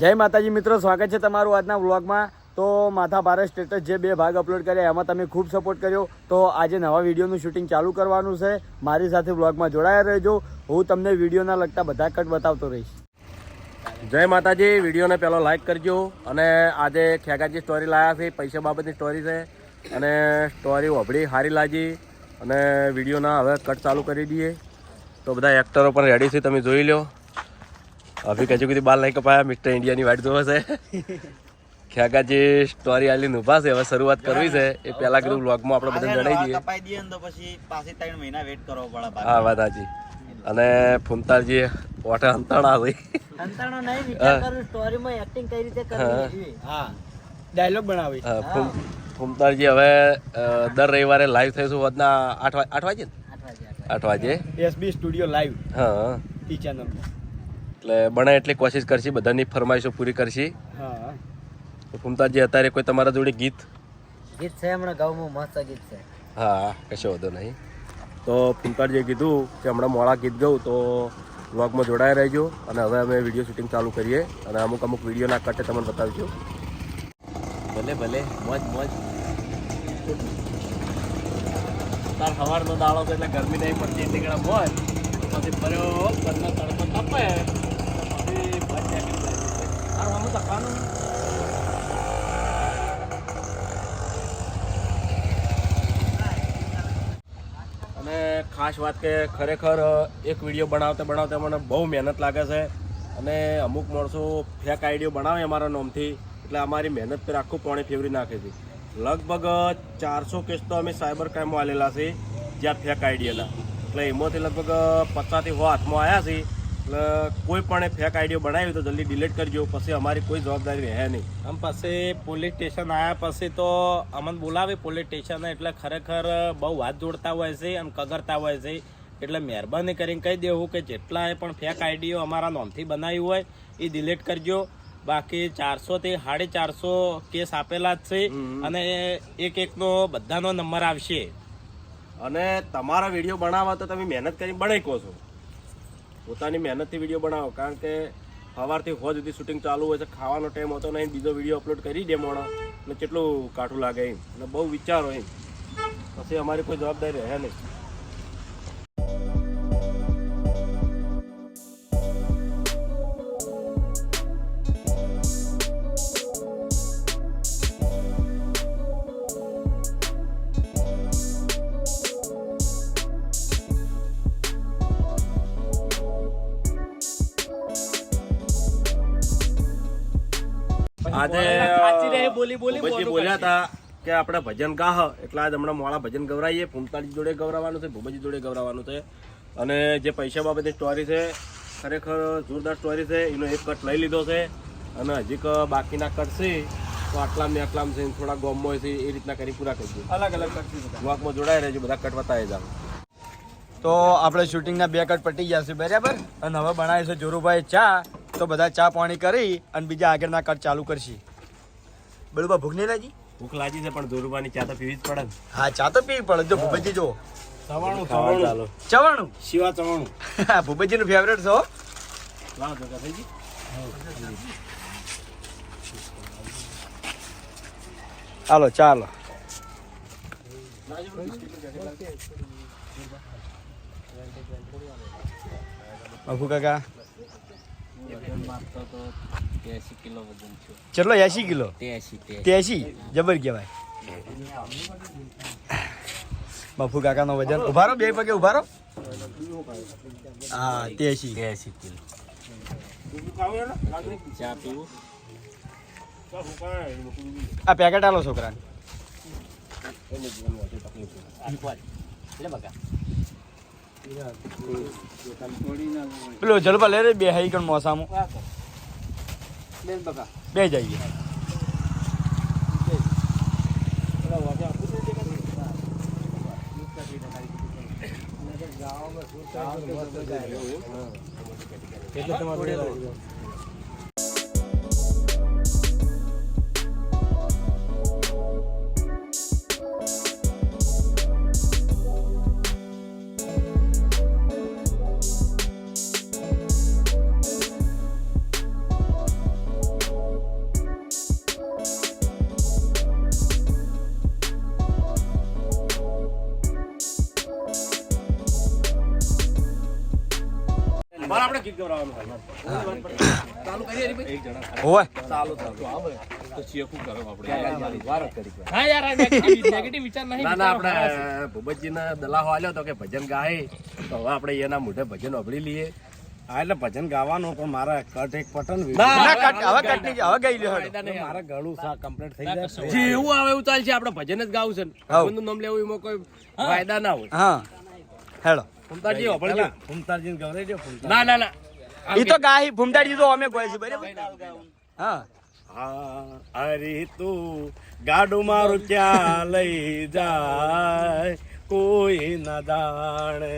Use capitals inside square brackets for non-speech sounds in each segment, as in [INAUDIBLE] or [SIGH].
જય માતાજી મિત્રો, સ્વાગત છે તમારું આજના વ્લોગમાં. તો માથા ભારત સ્ટેટસ જે બે ભાગ અપલોડ કર્યા, એમાં તમે ખૂબ સપોર્ટ કર્યો. તો આજે નવા વિડીયોનું શૂટિંગ ચાલુ કરવાનું છે. મારી સાથે વ્લોગમાં જોડાયા રહેજો. હું તમને વિડીયોના લગતા બધા કટ બતાવતો રહીશ. જય માતાજી, વિડીયોને પહેલો લાઈક કરજો. અને આજે ખેગાજી સ્ટોરી લાવ્યા છે પૈસા બાબતની સ્ટોરી છે. અને સ્ટોરી હોભળી સારી લાગી. અને વિડીયોના હવે કટ ચાલુ કરી દઈએ. તો બધા એક્ટરો પણ રેડી છે, તમે જોઈ લો અભી કજુ કીધી બાલ નહીં કપાયા મિસ્ટર ઇન્ડિયાની વાટ જોવે છે ખેગાજી સ્ટોરી આલી ઊભા છે હવે શરૂઆત કરવી છે એ પહેલા કીધું વ્લોગમાં આપણે બધા જણાવી દઈએ કપાઈ દઈએ તો પછી પાછી ત્રણ મહિના વેટ કરવો પડે હા વાત સાચી અને નહીં વિચાર કરું સ્ટોરીમાં એક્ટિંગ કઈ રીતે કરવી હા ડાયલોગ બનાવી હા, ફૂમ- ફૂમતાલજી હવે દર રવિવારે લાઈવ થઈશું વધના આઠ આઠ વાગે આઠ વાગે, એસબી સ્ટુડિયો લાઈવ હા ઈ ચેનલમાં એટલે બને એટલી કોશિશ કરશી બધાની ફરમાઈશો પૂરી કરશી. હા. તો ફૂમતાલજી અત્યારે કોઈ તમારા જોડે ગીત? ગીત છે હમણાં ગાઉમાં મસ્ત ગીત છે. હા કશો વાંધો નહીં. તો ફૂમતાજીએ કીધું કે હમણાં મોડા ગીત ગાઉં તો વ્લોગમાં જોડાયા રહેજો અને હવે અમે વીડિયો શૂટિંગ ચાલુ કરીએ અને અમુક અમુક વિડીયોના કટે તમને બતાવીશું ભલે ભલે મોજ મોજ. તાર સવારનો દાડો તો એટલે ગરમી નહીં પડતી એટલે મોજ પછી ફર્યો તડકો તપે પછી બસ જાગી જાય. તારું આમ તપવાનું અને ખાસ વાત કે ખરેખર એક વીડિયો બનાવતા બનાવતા મને બહુ મહેનત લાગે છે અને અમુક માણસો ફેક આઈડિયો બનાવે અમારા નામથી, એટલે અમારી મહેનત પર આખું પાણી ફેવરી નાખે છે. લગભગ ચારસો કેસ તો અમે સાયબર ક્રાઇમમાં આવેલા છે જ્યાં ફેક આઈડિયાના એટલે એમાંથી લગભગ પચાસથી હો હાથમાં આવ્યા છે એટલે કોઈ પણ ફેક આઈડિયો બનાવ્યો તો જલ્દી ડિલીટ કરજો પછી અમારી કોઈ જવાબદારી રહે નહીં. આમ પછી પોલીસ સ્ટેશન આવ્યા પછી તો અમને બોલાવે પોલીસ સ્ટેશન એટલે ખરેખર બહુ વાત જોડતા હોય છે અને કગરતા હોય છે. એટલે મહેરબાની કરીને કહી દેવું કે જેટલાએ પણ ફેક આઈડીઓ અમારા નોમથી બનાવી હોય એ ડિલીટ કરજો. બાકી ચારસો થી સાડી ચારસો કેસ આપેલા જ છે અને એક એકનો બધાનો નંબર આવશે. અને તમારા વીડિયો બનાવવા તો તમે મહેનત કરી બનાવી કહો છો. પોતાની મહેનતથી વીડિયો બનાવો, કારણ કે સવારથી હોજ સુધી શૂટિંગ ચાલુ હોય છે, ખાવાનો ટાઈમ હોતો નહીં, બીજો વીડિયો અપલોડ કરી દે મોણો એટલે કેટલું કાઠું લાગે એમ. અને બહુ વિચારો એમ. પછી અમારી કોઈ જવાબદારી રહે નહીં. આજે બોલી પછી બોલ્યા હતા કે આપણે ભજન ગાહ એટલે આજ હમણાં મોડા ભજન ગવરાઈએ ફૂમતાજી જોડે ગવરાવાનું છે ભૂમજી જોડે ગવરાવાનું છે. અને જે પૈસા બાબતની સ્ટોરી છે ખરેખર જોરદાર સ્ટોરી છે એનો એક કટ લઈ લીધો છે. અને હજી બાકીના કટ છે તો આટલામ ને આટલામ છે થોડા ગોમમાં છે એ રીતના કરી પૂરા કરજો અલગ અલગ કરતી બ્લોકમાં જોડાઈ રહેજો બધા કટ બતાવી જાવ તો આપણે શૂટિંગના બે કટ પટી ગયા છે બરાબર? અને હવે બનાવે છે જોરુભાઈ ચા. તો બધા ચા પાણી કરી અને બીજા આગળના કટ ચાલુ કરશે. બરોબર ભૂખ નહીં લાગી? ભૂખ લાગી છે પણ દોરવાની ચા તો પીવી જ પડે હા ચા તો પીવી પડે. જો ભૂપેજી જો ચવાણું ચવાણું. ચાલો. ચવાણું? શિવા ચવાણું. ભૂપતજીનું ફેવરેટ છો. થઈ ગઈ? ચાલો. ચાલો અભુ કાકા ચલો એસી કિલો? ત્યાસી જબર કહેવાય. બફુ કાકાનો વજન. ઉભારો? બે પગે ઉભારો? હા ત્યાસી આ પેકેટ આલો છોકરાને. પેલો જલપા લે રે બે હાઈ કણ મોસામું બે જઈએ એટલે તમારે ભજન ગાય. તો હવે આપણે એના મોઢે ભજન ઓભળી લઈએ. હા એટલે ભજન ગાવાનું પણ મારા કટ એક પટન ના કટ હવે કટ હવે ગઈ લ્યો મારા ગળું સા કમ્પ્લીટ થઈ જાય. જેવું આવે એવું ચાલશે આપણે ભજન જ ગાવું છે. ને. નામ લેવું એમાં કોઈ ફાયદા ના હોય. હા. હેડો. ફૂમતાજી અભળજો. ફૂમતાજીને ગવરાઈ ના ના ના. ઈ તો ગાહી ફૂમતાડી તો અમે કોઈ છે બરાબર હા. હા હરી તું ગાડું મારું ક્યાં લઈ જાય કોઈ ના દાણે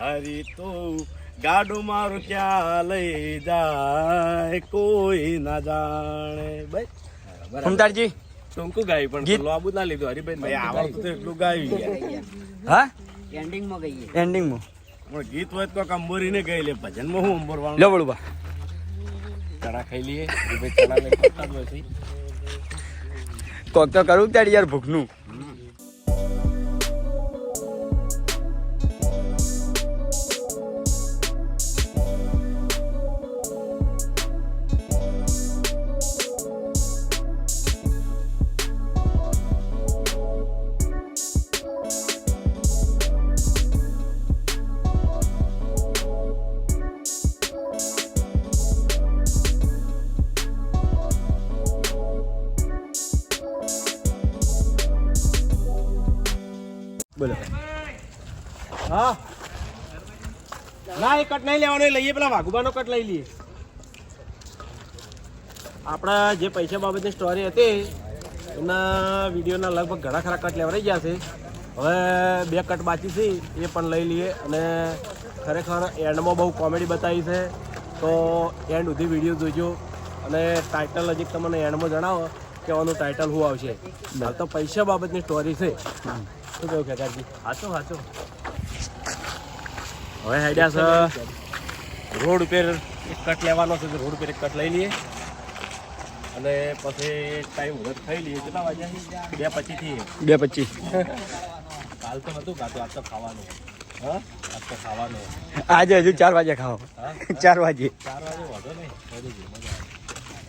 હરી તું ગાડું મારું ક્યાં લઈ જાય કોઈ ના જાણે. ભાઈ ફૂમતાડજી ટૂંકું ગાય પણ ગીત- લાંબુ ના લીધું હરીભાઈ ભાઈ આવડતું તો એટલું ગાયું. હા? એન્ડિંગમાં ગઈએ. એન્ડિંગમાં ગીત હોય તો અંબોરી ને ગઈ લે ભજનમાં હું અંબોરવાનું લો બળુબા. ચણા ખાઈ લઈએ. કોક તો કરવું ત્યારે યાર ભૂખનું. કટ નહીં લેવાનો એ લઈએ, પેલા વાઘુબાનો કટ લઈ લઈએ. આપણા જે પૈસા બાબતની સ્ટોરી હતી એના વિડીયોના લગભગ ઘણા ખરા કટ લેવડાઈ ગયા છે. હવે બે કટ બાકી છે, એ પણ લઈ લઈએ અને ખરેખર એન્ડમાં બહુ કોમેડી બતાવી છે. તો એન્ડ સુધી વીડિયો જોજો અને ટાઇટલ હજી તમને એન્ડમાં જણાવો, કહેવાનું ટાઇટલ શું આવશે. તો પૈસા બાબતની સ્ટોરી છે. શું કહ્યું ખેગારજી હાચો સાચો હવે હેડ્યા છે. રોડ ઉપર એક કટ લેવાનો છે તો રોડ ઉપર એક કટ લઈ લઈએ. અને પછી ટાઈમ વધુ ખાઈ લઈએ કેટલા વાગ્યા? બે પછી થી બે પચી [LAUGHS] કાલ તો નતું કાતું તો આજ તો ખાવાનું. હા? આજ તો ખાવાનું. આજે હજુ ચાર વાગે ખાઓ. [LAUGHS] ચાર વાગે. ચાર વાગે વાંધો નહીં મજા આવે.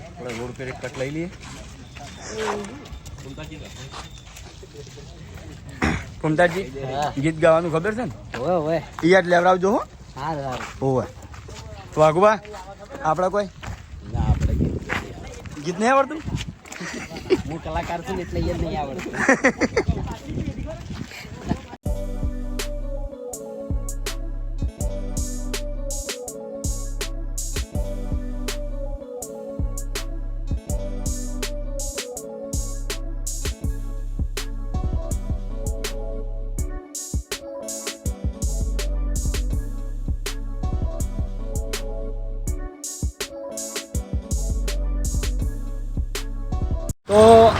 આપણે રોડ ઉપર એક કટ લઈ લઈએ. ફૂમતાડજી ગીત ગાવાનું ખબર છે ને? ઓય ઓય યાદ લેવડાવજો હો. સારું સારું હોવે. વાઘુબા આપડા કોઈ? ના આપણે ગીત નહીં આવડતું? હું કલાકાર છું એટલે એ નહીં આવડતું. [LAUGHS]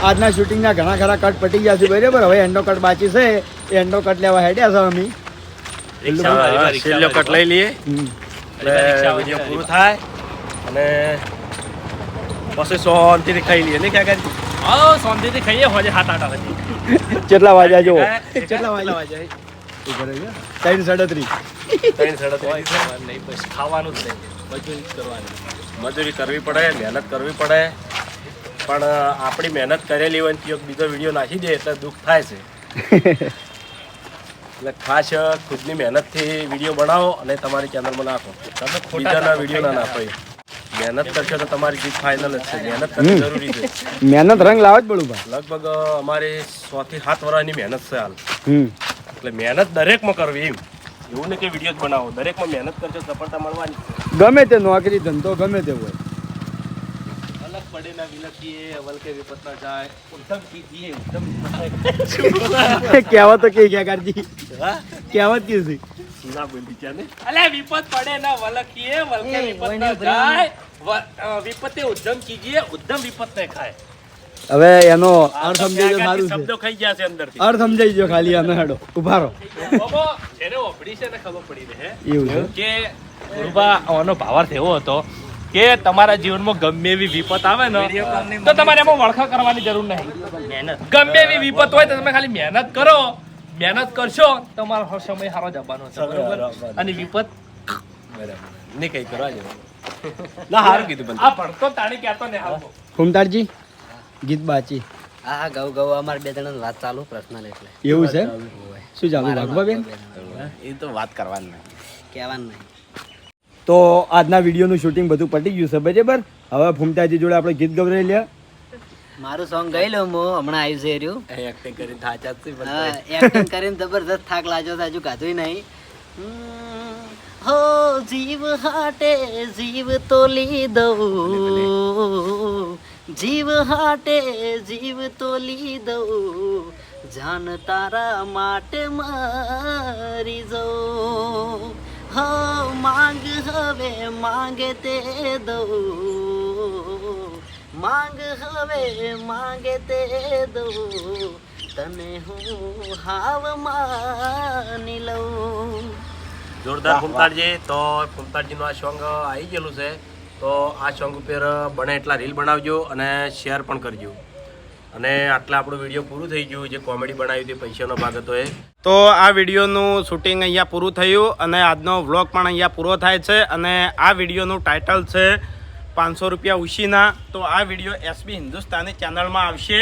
આજના શૂટિંગના ઘણા ખરા કટ પટી ગયા છે બરાબર? હવે એન્ડો કટ બાકી છે. એ એન્ડો કટ લેવા હેડ્યા છે અમે. છેલ્લો કટ લઈ લઈએ. વીડિયો પૂરું થાય અને પછી શાંતિથી ખાઈ લઈએ. નહીં ક્યાં કરી શાંતિથી ખાઈએ હોજે સાત આઠ વાગે. કેટલા વાગ્યા જો? કેટલા વાગ્યા? ત્રણ સાડત્રીસ. ત્રણ સાડા નહીં બસ ખાવાનું જ નહીં. મજૂરી કરવાની. મજૂરી કરવી પડે મહેનત કરવી પડે. પણ આપણી મહેનત કરેલી હોય ને બીજો વીડિયો નાખી દે એટલે દુઃખ થાય છે. [LAUGHS] એટલે ખાસ ખુદની મહેનતથી વીડિયો બનાવો અને તમારી ચેનલમાં નાખો. તમે બીજાના વીડિયો ના નાખો મહેનત કરશો તો તમારી જીત ફાઇનલ જ છે. મહેનત કરવી જરૂરી છે. [LAUGHS] મહેનત રંગ લાવે જ પડું ભાઈ. લગભગ અમારી સો થી સાત વર્ષની મહેનત છે હાલ. એટલે મહેનત દરેકમાં કરવી એમ. એવું ને કે વીડિયો જ બનાવો. દરેકમાં મહેનત કરશો સફળતા મળવાની. ગમે તે નોકરી ધંધો ગમે તે હોય. અલગ પડે ના વિલખીએ વલકે વિપત ના જાય ઉત્તમ કીજીએ ઉત્તમ કહેવા તો કે કાકાજી કહેવત કી છે? ના બોલી છે ને. અલે વિપત પડે ના વલખીએ વલકે વિપત ના. જાય વિપતે ઉદ્ધમ કીજીએ ઉદ્ધમ વિપત ને ખાય. હવે એનો અર્થ સમજાઈ ગયો સારું છે. શબ્દો ખાઈ ગયા છે અંદરથી. અર્થ સમજાઈ ગયો ખાલી આનો હેડો. ઊભા રહો. બાબો, એને ઓભળી છે ને ખબર પડી રહે. એવું છે? કે ગુરુબા આનો ભાવાર્થ થયો હતો. કે તમારા જીવનમાં ગમે એવી વિપત આવે ને તો તમારે એમાં વળખા કરવાની જરૂર નહીં. ગમે એવી વિપત હોય તો તમે ખાલી મહેનત કરો મહેનત કરશો તમારો સમય સારો જવાનો છે બરોબર? અને વિપત ને કઈ કરવા જેવું. [LAUGHS] ના હારું કીધું પણ. આ ભણતો તાણી કહેતો ને હાલ. ફૂમતાડજી ગીત બાચી હા હા ગૌ ગૌ અમારે બે જણા વાત ચાલુ પર્સનલ એટલે. એવું છે? શું ચાલુ? ભાગવા બેન? એ તો વાત કરવાની કહેવાનું નહીં. તો આજના વિડીયોનું શૂટિંગ બધું પતી ગયું છે બરાબર? હવે ફૂમતાજી જોડે આપણે ગીત ગવરાઈ લ્યા. મારું સોંગ ગઈ લઉં હું હમણાં આવ્યું છે રહ્યું. એક્ટિંગ કરીને થાચા જ છે એક્ટિંગ કરીને જબરદસ્ત થાક લાગ્યો છે હજુ ગાધું નહીં. હો જીવ હાટે જીવ તો લી દઉં. જીવ હાટે જીવ તો લી દઉં. જાન તારા માટે મારી જો હો માંગ હવે માંગે તે દઉં માંગ હવે માંગે તે દઉં તને હું હાવ માની લઉં જોરદાર ફૂમતાડજી તો ફૂમતાડજીનું આ સોંગ આવી ગયેલું છે તો આ સોંગ ઉપર બને એટલા રીલ બનાવજો અને શેર પણ કરજો. અને આટલા આપણું વીડિયો પૂરું થઈ ગયું જે કોમેડી બનાવી હતી પૈસાનો ભાગ હતો એ. તો આ વિડીયોનું શૂટિંગ અહીંયા પૂરું થયું અને આજનો વ્લોગ પણ અહીંયા પૂરો થાય છે અને આ વિડીયોનું ટાઇટલ છે પાંચસો રૂપિયા ઉશીના. તો આ વીડિયો એસબી હિન્દુસ્તાની ચેનલમાં આવશે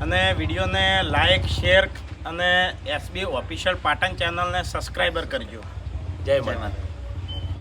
અને વિડીયોને લાઇક શેર અને એસબી ઓફિશિયલ પાટણ ચેનલને સબસ્ક્રાઈબર કરજો. જય માતા